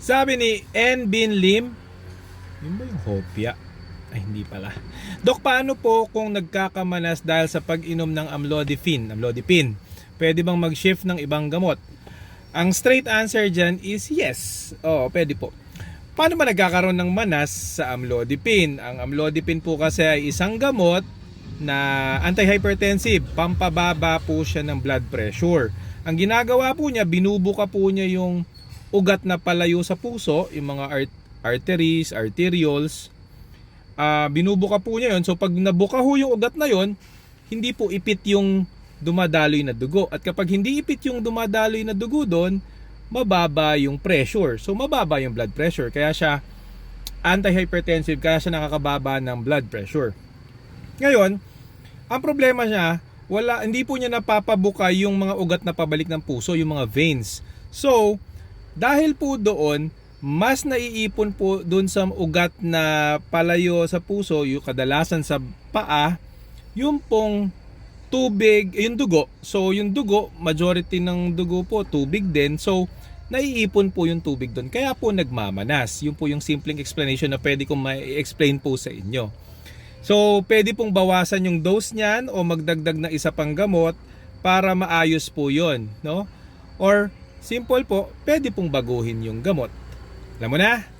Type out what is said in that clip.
Sabi ni N. Bin Lim, yun ba yung hopya? Ay, hindi pala. Dok, paano po kung nagkakamanas dahil sa pag-inom ng amlodipine? Amlodipine. Pwede bang mag-shift ng ibang gamot? Ang straight answer dyan is yes. Oo, pwede po. Paano ba nagkakaroon ng manas sa amlodipine? Ang amlodipine po kasi ay isang gamot na antihypertensive. Pampababa po siya ng blood pressure. Ang ginagawa po niya, binubuka po niya yung ugat na palayo sa puso, yung mga art- arteries, arterioles. Ah, binubuka po niya yon. So pag nabuka ho yung ugat na yon, hindi po ipit yung dumadaloy na dugo. At kapag hindi ipit yung dumadaloy na dugo doon, mababa yung pressure. So mababa yung blood pressure. Kaya siya antihypertensive, kaya siya nakakababa ng blood pressure. Ngayon, ang problema niya, wala hindi po niya napapabuka yung mga ugat na pabalik ng puso, yung mga veins. So, dahil po doon, mas naiipon po doon sa ugat na palayo sa puso, yung kadalasan sa paa, yung pong tubig, eh, yung dugo. So, yung dugo, majority ng dugo po, tubig din. So, naiipon po yung tubig doon. Kaya po nagmamanas. Yun po yung simpleng explanation na pwede kong ma-explain po sa inyo. So, pwede pong bawasan yung dose niyan o magdagdag ng isa pang gamot para maayos po yon, no? Or simple po, pwede pong baguhin yung gamot. Alam mo na?